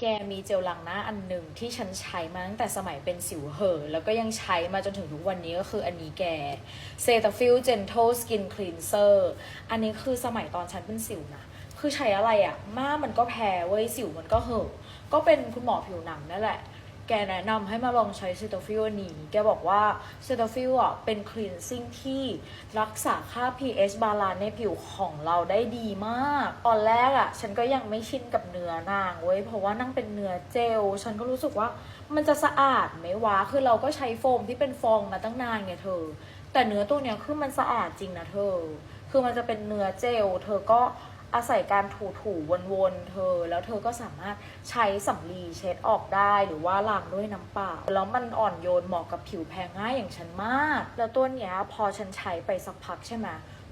แกมีเจลล้างหน้าอันหนึ่งที่ฉันใช้มาตั้งแต่สมัยเป็นสิวเหอแล้วก็ยังใช้มาจนถึงทุกวันนี้ก็คืออันนี้แกเซตาฟิลเจนทัลสกินคลีนเซอร์อันนี้คือสมัยตอนฉันเป็นสิวนะ คือใช้อะไรอะม่ามันก็แพ้เว้ยสิวมันก็เหอะก็เป็นคุณหมอผิวหนังนั่นแหละ แกแนะนำให้มาลองใช้เซตาฟิลอันนี้ แกบอกว่าเซตาฟิลอะเป็นคลีนซิ่งที่รักษาค่า pH บาลานในผิวของเราได้ดีมาก ตอนแรกอะ ฉันก็ยังไม่ชินกับเนื้อนางเว้ย เพราะว่านั่งเป็นเนื้อเจล ฉันก็รู้สึกว่ามันจะสะอาดไหมวะ คือเราก็ใช้โฟมที่เป็นฟองมาตั้งนานไงเธอ แต่เนื้อตัวเนี้ยคือมันสะอาดจริงนะเธอ คือมันจะเป็นเนื้อเจล เธอก็ อาศัยการถูๆวนๆเธอ แล้วเธอก็สามารถใช้สำลีเช็ดออกได้หรือว่าล้างด้วยน้ำเปล่า แล้วมันอ่อนโยนเหมาะกับผิวแพ้ง่ายอย่างฉันมาก แล้วตัวเนี้ยพอฉันใช้ไปสักพักใช่ไหม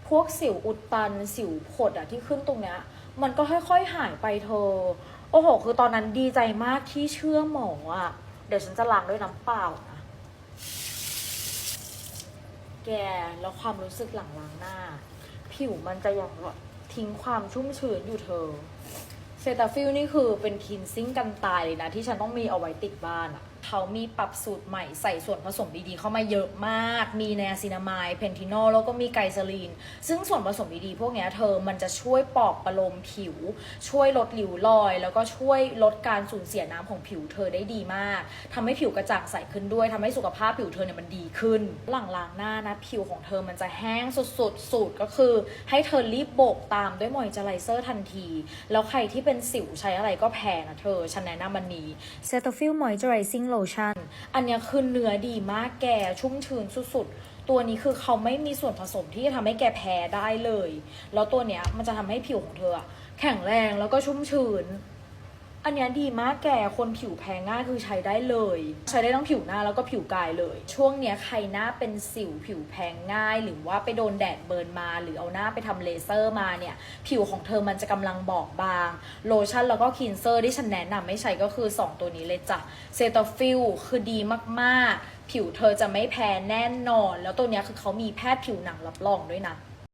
พวกสิวอุดตันสิวผดอะที่ขึ้นตรงเนี้ยมันก็ค่อยๆหายไปเธอ โอ้โห คือตอนนั้นดีใจมากที่เชื่อหมออะเดี๋ยวฉันจะล้างด้วยน้ำเปล่านะแกแล้วความรู้สึกหลังล้างหน้า ผิวมันจะยังแบบ ทิ้งความชุ่มชื้นอยู่เธอ เซตาฟิลนี่คือเป็นคินซิ่งกันตายเลยนะ ที่ฉันต้องมีเอาไว้ติดบ้านอะ่ะ เขามีปรับสูตรใหม่ใส่ส่วนผสมดีๆ เข้ามาเยอะมาก มีแนซินามายเพนทินอลแล้วก็มีไกซาลีน ซึ่งส่วนผสมดีๆ พวกนี้เธอมันจะช่วยปลอบประโลมผิว ช่วยลดริ้วรอย แล้วก็ช่วยลดการสูญเสียน้ำของผิวเธอได้ดีมากทำให้ผิวกระจ่างใสขึ้นด้วยทำให้สุขภาพผิวเธอเนี่ยมันดีขึ้น หลังล้างหน้านะผิวของเธอมันจะแห้งสุดๆ สูตรก็คือ ให้เธอรีบโบกตามด้วยมอยเจอไรเซอร์ทันที แล้วใครที่เป็นสิวใช้อะไรก็แพ้นะเธอ ฉันแนะนำมันนี้ Cetaphil Moisturizing Lotion อันเนี้ยคือเนื้อดีมากแกชุ่มชื้นสุดๆ ตัวนี้คือเขาไม่มีส่วนผสมที่จะทำให้แกแพ้ได้เลย แล้วตัวเนี้ยมันจะทำให้ผิวของเธอ แข็งแรงแล้วก็ชุ่มชื้น อันเนี้ยดีมากแกคนผิวแพ้ง่ายคือใช้ได้เลย ใช้ได้ทั้งผิวหน้าแล้วก็ผิวกายเลย ช่วงเนี้ยใครหน้าเป็นสิวผิวแพ้ง่าย หรือว่าไปโดนแดดเบิร์นมา หรือเอาหน้าไปทำเลเซอร์มาเนี่ย ผิวของเธอมันจะกำลังบอบบาง โลชั่นแล้วก็คลีนเซอร์ที่ฉันแนะนำไม่ใช้ก็คือ 2 ตัวนี้เลยจ้ะเซตาฟิลคือดีมากๆ ผิวเธอจะไม่แพ้แน่นอน แล้วตัวเนี้ยคือเขามีแพทย์ผิวหนังรับรองด้วยนะ